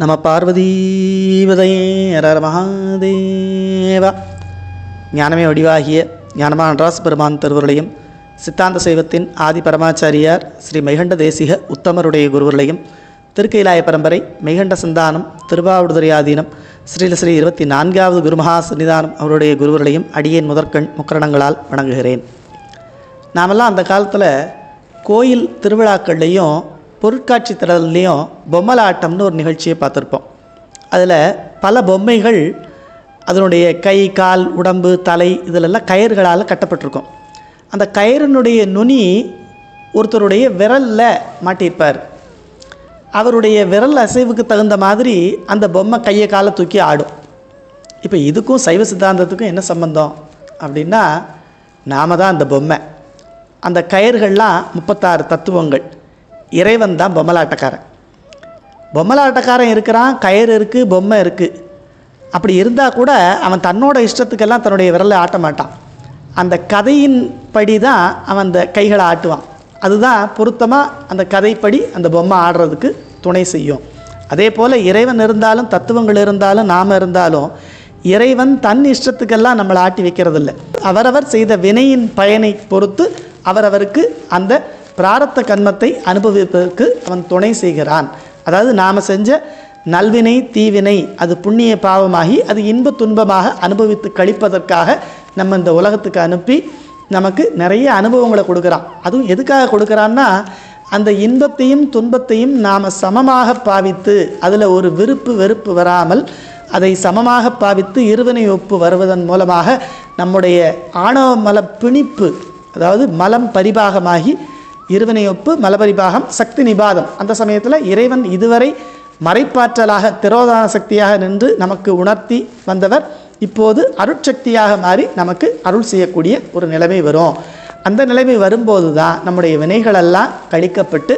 நம பார்வதீவதையே ஹரஹர மகாதேவா. ஞானமே வடிவாகிய ஞானமான நடராச பெருமான் திருவருளையும் சித்தாந்த சைவத்தின் ஆதி பரமாச்சாரியார் ஸ்ரீ மைகண்ட தேசிக உத்தமருடைய குருவர்களையும் திருக்கைலாய பரம்பரை மெய்கண்ட சந்தானம் திருவாவடுதுறை ஆதீனம் ஸ்ரீல ஸ்ரீ இருபத்தி நான்காவது குருமகா சன்னிதானம் அவருடைய குருவர்களையும் அடியேன் முதற்கண் முக்கரணங்களால் வணங்குகிறேன். நாமெல்லாம் அந்த காலத்தில் கோயில் திருவிழாக்கள்லேயும் பொருட்காட்சி திடல்லையும் பொம்மலாட்டம்னு ஒரு நிகழ்ச்சியை பார்த்துருப்போம். அதில் பல பொம்மைகள் அதனுடைய கை கால் உடம்பு தலை இதிலெல்லாம் கயிறுகளால் கட்டப்பட்டிருக்கும். அந்த கயிறினுடைய நுனி ஒருத்தருடைய விரலில் மாட்டியிருப்பார். அவருடைய விரல் அசைவுக்கு தகுந்த மாதிரி அந்த பொம்மை கையை காலை தூக்கி ஆடும். இப்போ இதுக்கும் சைவ சித்தாந்தத்துக்கும் என்ன சம்பந்தம் அப்படின்னா நாம தான் அந்த பொம்மை. அந்த கயிறுகள்லாம் முப்பத்தாறு தத்துவங்கள். இறைவன் தான் பொம்மலாட்டக்காரன். பொம்மலாட்டக்காரன் இருக்கிறான் கயிறு இருக்குது பொம்மை இருக்குது அப்படி இருந்தால் கூட அவன் தன்னோட இஷ்டத்துக்கெல்லாம் தன்னுடைய விரலை ஆட்ட மாட்டான். அந்த கதையின் படி தான் அவன் அந்த கைகளை ஆட்டுவான். அதுதான் பொருத்தமாக அந்த கதைப்படி அந்த பொம்மை ஆடுறதுக்கு துணை செய்யும். அதே போல் இறைவன் இருந்தாலும் தத்துவங்கள் இருந்தாலும் நாம் இருந்தாலும் இறைவன் தன் இஷ்டத்துக்கெல்லாம் நம்மளை ஆட்டி வைக்கிறதில்ல. அவரவர் செய்த வினையின் பயனை பொறுத்து அவரவருக்கு அந்த பிராரத்த கன்மத்தை அனுபவிப்பதற்கு அவன் துணை செய்கிறான். அதாவது நாம் செஞ்ச நல்வினை தீவினை அது புண்ணிய பாவமாகி அது இன்ப துன்பமாக அனுபவித்து கழிப்பதற்காக நம்ம இந்த உலகத்துக்கு அனுப்பி நமக்கு நிறைய அனுபவங்களை கொடுக்குறான். அதுவும் எதுக்காக கொடுக்குறான்னா அந்த இன்பத்தையும் துன்பத்தையும் நாம் சமமாக பாவித்து அதில் ஒரு விருப்பு வெறுப்பு வராமல் அதை சமமாக பாவித்து இருவினை ஒப்பு வருவதன் மூலமாக நம்முடைய ஆணவ மல பிணிப்பு அதாவது மலம் பரிபாகமாகி இருவினை ஒப்பு மலபரிபாகம் சக்தி நிபாதம். அந்த சமயத்தில் இறைவன் இதுவரை மறைப்பாற்றலாக திரோதான சக்தியாக நின்று நமக்கு உணர்த்தி வந்தவர் இப்போது அருட்சக்தியாக மாறி நமக்கு அருள் செய்யக்கூடிய ஒரு நிலைமை வரும். அந்த நிலைமை வரும்போது தான் நம்முடைய வினைகளெல்லாம் கழிக்கப்பட்டு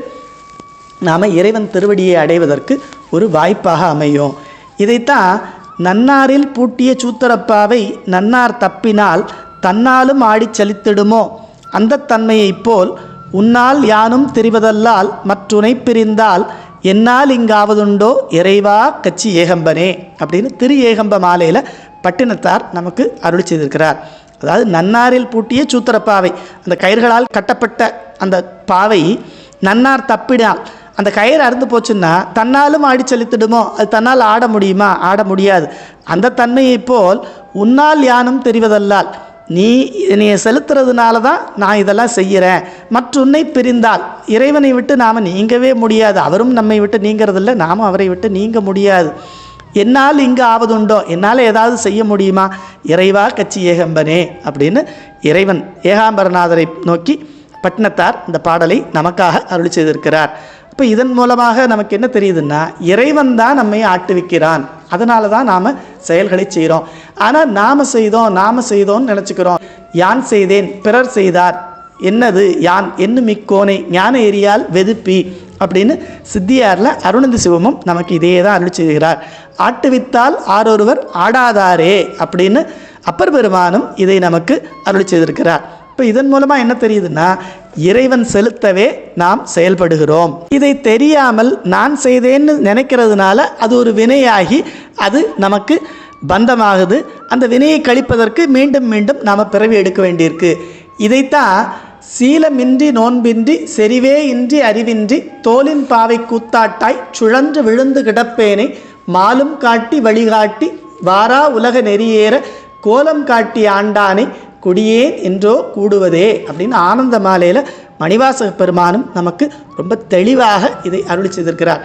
நாம் இறைவன் திருவடியை அடைவதற்கு ஒரு வாய்ப்பாக அமையும். இதைத்தான் நன்னாரில் பூட்டிய சூத்தரப்பாவை நன்னார் தப்பினால் தன்னாலும் ஆடிச் செலுத்திடுமோ? அந்த தன்மையைப் போல் உன்னால் யானும் தெரிவதல்லால் மற்றுனை பிரிந்தால் என்னால் இங்காவதுண்டோ இறைவா கச்சி ஏகம்பனே அப்படின்னு திரு ஏகம்ப மாலையில் பட்டினத்தார் நமக்கு அருளி செய்திருக்கிறார். அதாவது நன்னாரில் பூட்டிய சூத்திரப்பாவை அந்த கயிர்களால் கட்டப்பட்ட அந்த பாவை நன்னார் தப்பினால் அந்த கயிறு அறுந்து போச்சுன்னா தன்னாலும் ஆடி செலுத்திடுமோ அது தன்னால் ஆட முடியுமா? ஆட முடியாது. அந்த தன்மையைப் போல் உன்னால் யானும் தெரிவதல்லால் நீ என்னைய செலுத்துறதுனால தான் நான் இதெல்லாம் செய்கிறேன் மற்றொன்னை பிரிந்தால் இறைவனை விட்டு நாம் நீங்கவே முடியாது. அவரும் நம்மை விட்டு நீங்கிறதில்ல நாமும் அவரை விட்டு நீங்க முடியாது. என்னால் இங்கே ஆவதுண்டோ என்னால் ஏதாவது செய்ய முடியுமா? இறைவா கட்சி ஏகம்பனே அப்படின்னு இறைவன் ஏகாம்பரநாதரை நோக்கி பட்டினத்தார் இந்த பாடலை நமக்காக அருளி செய்திருக்கிறார். இப்போ இதன் மூலமாக நமக்கு என்ன தெரியுதுன்னா இறைவன் தான் நம்மை ஆட்டுவிக்கிறான். அதனால தான் நாம் செயல்களை செய்கிறோம் ஆனால் நாம் செய்தோம் நாம் செய்தோம்னு நினச்சிக்கிறோம். யான் செய்தேன் பிறர் செய்தார். என்னது யான்? என்ன மிக்கோனை ஞான எரியால் வெதுப்பி அப்படின்னு சித்தியாரில் அருணந்தி சிவமும் நமக்கு இதே தான் அருள் செய்கிறார். ஆட்டுவித்தால் ஆரொருவர் ஆடாதாரே அப்படின்னு அப்பர் பெருமானும் இதை நமக்கு அருள் செய்திருக்கிறார். இப்போ இதன் மூலமாக என்ன தெரியுதுன்னா இறைவன் செலுத்தவே நாம் செயல்படுகிறோம். இதை தெரியாமல் நான் செய்தேன்னு நினைக்கிறதுனால அது ஒரு வினையாகி அது நமக்கு பந்தமாகுது. அந்த வினையை கழிப்பதற்கு மீண்டும் மீண்டும் நாம் பிறவி எடுக்க வேண்டியிருக்கு. இதைத்தான் சீலமின்றி நோன்பின்றி செறிவே இன்றி அறிவின்றி தோலின் பாவை கூத்தாட்டாய் சுழன்று விழுந்து கிடப்பேனை மாலும் காட்டி வழிகாட்டி வாரா உலக நெறியேற கோலம் காட்டி ஆண்டானை குடியேன் என்றோ கூடுவதே அப்படின்னு ஆனந்த மாலையில் மணிவாசக பெருமானும் நமக்கு ரொம்ப தெளிவாக இதை அருளி செய்திருக்கிறார்.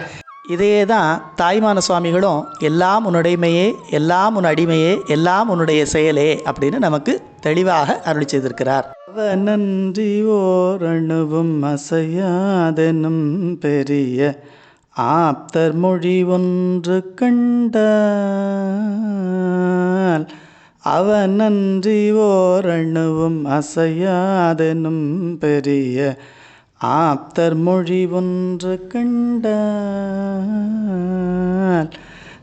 இதையே தான் தாய்மான சுவாமிகளும் எல்லாம் உன்னுடைமையே எல்லாம் உன் அடிமையே எல்லாம் உன்னுடைய செயலே அப்படின்னு நமக்கு தெளிவாக அருளி செய்திருக்கிறார். நன்றி ஓர் அணுவும் அசையாதெனும் பெரிய ஆப்தர் மொழி ஒன்று கண்டால் அவ நன்றி ஓர் அணுவும் அசையாதெனும் பெரிய ஆப்தர் மொழி ஒன்று கண்டால்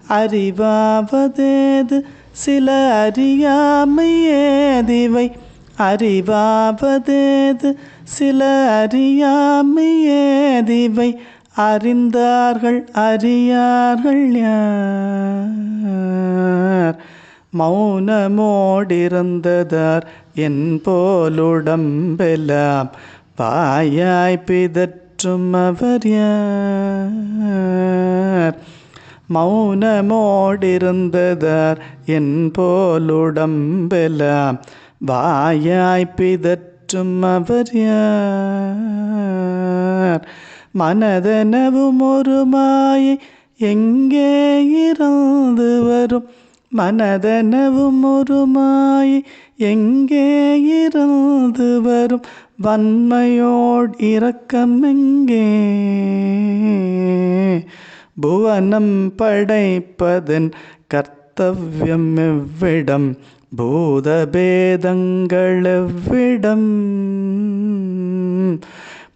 அறிவாவதேது? சில அறியாமை ஏதிவை? அறிவாவதேது? சில அறியாமை ஏதிவை? அறிந்தார்கள் அறியார்கள் யார்? மௌனமோடிருந்ததார் என் போலுடம்பெல்லாம் பாயாய் பிதற்றும் அவர் யார்? மௌனமோடிருந்ததார் என் போலுடம்பெலாம் வாயாய் பிதற்றும் அவர் யார்? மனதெனவும் ஒரு மாயை எங்கே இருந்து வரும்? மனதெனவும் ஒரு மாயை எங்கே இருந்து வரும்? வன்மையோடு இரக்கம் எங்கே புவனம் படைப்பதன் கர்த்தவ்யம் எவ்விடம்? பூதபேதங்களெவ்விடம்?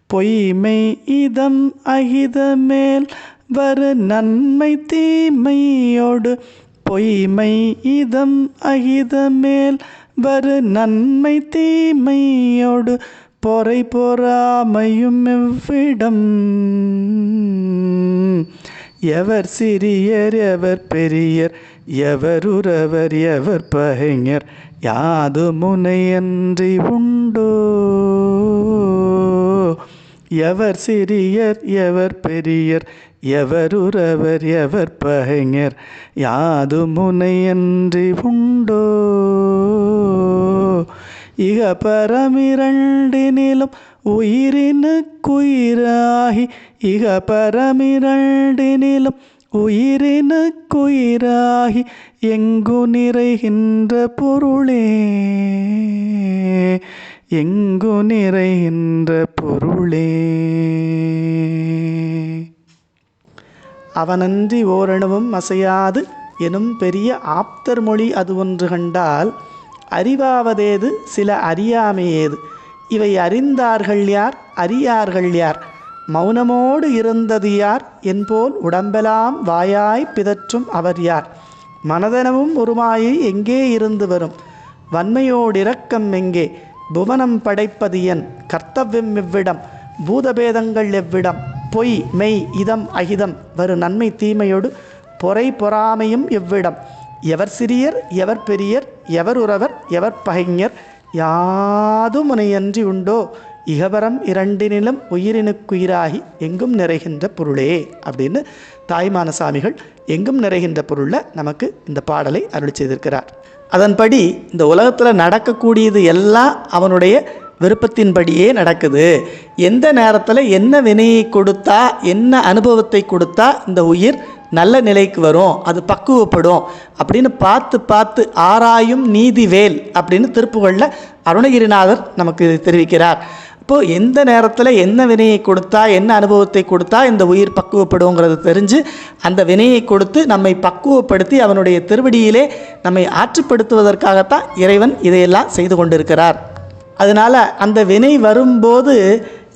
பொய்மை இதம் அகிதமேல் வரு நன்மை தீமையோடு பொய்மை இதம் அகிதமேல் வரு நன்மை தீமையோடு பொறை பொறாமையும் எவ்விடம்? எவர் சிறியர் எவர் பெரியர் எவர் உறவர் எவர் பகைஞர் யாது முனையன்றி உண்டோ? எவர் சிறியர் எவர் பெரியர் எவர் உறவர் எவர் பகைஞர் யாது முனையன்றி உண்டோ? இக பரமிரண்டினிலும் உயிரினுக்குயிராகி இக பரமிரண்டினிலும் உயிரினுக்குயிராகி எங்கு நிறைகின்ற பொருளே? எங்கு நிறைகின்ற பொருளே? அவனன்றி ஓரணுவும் அசையாது எனும் பெரிய ஆப்தர் மொழி அது ஒன்று கண்டால் அறிவாவதேது சில அறியாமையேது. இவை அறிந்தார்கள் யார்? அறியார்கள் யார்? மௌனமோடு இருந்தது யார்? என்போல் உடம்பெலாம் வாயாய் பிதற்றும் அவர் யார்? மனதனவும் உருமாயை எங்கே இருந்து வரும்? வன்மையோடிரக்கம் எங்கே? புவனம் படைப்பது என் கர்த்தவ்யம் எவ்விடம்? பூதபேதங்கள் எவ்விடம்? பொய் மெய் இதம் அகிதம் வரு நன்மை தீமையோடு பொறை பொறாமையும் எவ்விடம்? எவர் சிறியர் எவர் பெரியர் எவர் உறவர் எவர் பகைஞர் யாதும் முனையன்றி உண்டோ? இகவரம் இரண்டினிலும் உயிரினுக்குயிராகி எங்கும் நிறைகின்ற பொருளே அப்படின்னு தாய்மான சாமிகள் எங்கும் நிறைகின்ற பொருளில் நமக்கு இந்த பாடலை அருள் செய்திருக்கிறார். அதன்படி இந்த உலகத்தில் நடக்கக்கூடியது எல்லாம் அவனுடைய விருப்பத்தின்படியே நடக்குது. எந்த நேரத்தில் என்ன வினையை கொடுத்தா என்ன அனுபவத்தை கொடுத்தா இந்த உயிர் நல்ல நிலைக்கு வரும் அது பக்குவப்படும் அப்படின்னு பார்த்து பார்த்து ஆராயும் நீதிவேல் அப்படின்னு திருப்புகழில் அருணகிரிநாதர் நமக்கு தெரிவிக்கிறார். இப்போது எந்த நேரத்தில் என்ன வினையை கொடுத்தா என்ன அனுபவத்தை கொடுத்தா இந்த உயிர் பக்குவப்படுங்கிறது தெரிஞ்சு அந்த வினையை கொடுத்து நம்மை பக்குவப்படுத்தி அவனுடைய திருவடியிலே நம்மை ஆற்றுப்படுத்துவதற்காகத்தான் இறைவன் இதையெல்லாம் செய்து கொண்டிருக்கிறார். அதனால் அந்த வினை வரும்போது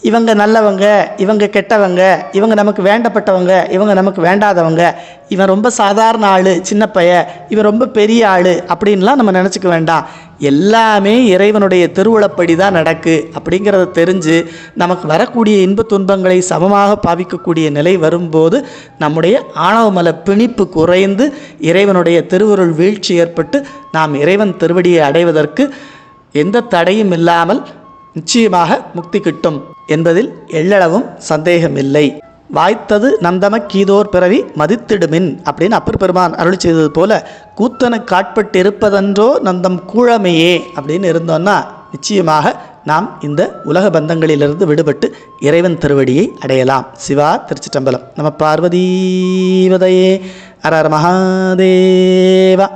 இவங்க நல்லவங்க இவங்க கெட்டவங்க இவங்க நமக்கு வேண்டப்பட்டவங்க இவங்க நமக்கு வேண்டாதவங்க இவன் ரொம்ப சாதாரண ஆள் சின்ன பைய இவன் ரொம்ப பெரிய ஆள் அப்படின்லாம் நம்ம நினச்சிக்க வேண்டாம். எல்லாமே இறைவனுடைய திருவுளப்படி தான் நடக்கு அப்படிங்கிறத தெரிஞ்சு நமக்கு வரக்கூடிய இன்ப துன்பங்களை சமமாக பாவிக்கக்கூடிய நிலை வரும்போது நம்முடைய ஆணவமல பிணிப்பு குறைந்து இறைவனுடைய திருவுருள் வீழ்ச்சி ஏற்பட்டு நாம் இறைவன் திருவடியை அடைவதற்கு எந்த தடையும் இல்லாமல் நிச்சயமாக முக்தி கிட்டும். என்பதில் எள்ளளவும் சந்தேகமில்லை. வாய்த்தது நந்தம கீதோர் பிறவி மதித்திடுமின் அப்படின்னு அப்பர் பெருமான் அருள் செய்தது போல கூத்தனு காட்பட்டிருப்பதன்றோ நந்தம் கூழமையே அப்படின்னு இருந்தோன்னா நிச்சயமாக நாம் இந்த உலக பந்தங்களிலிருந்து விடுபட்டு இறைவன் திருவடியை அடையலாம். சிவா திருச்சிட்டம்பலம் நம்ம பார்வதீவதையே. அரர் மகாதேவா.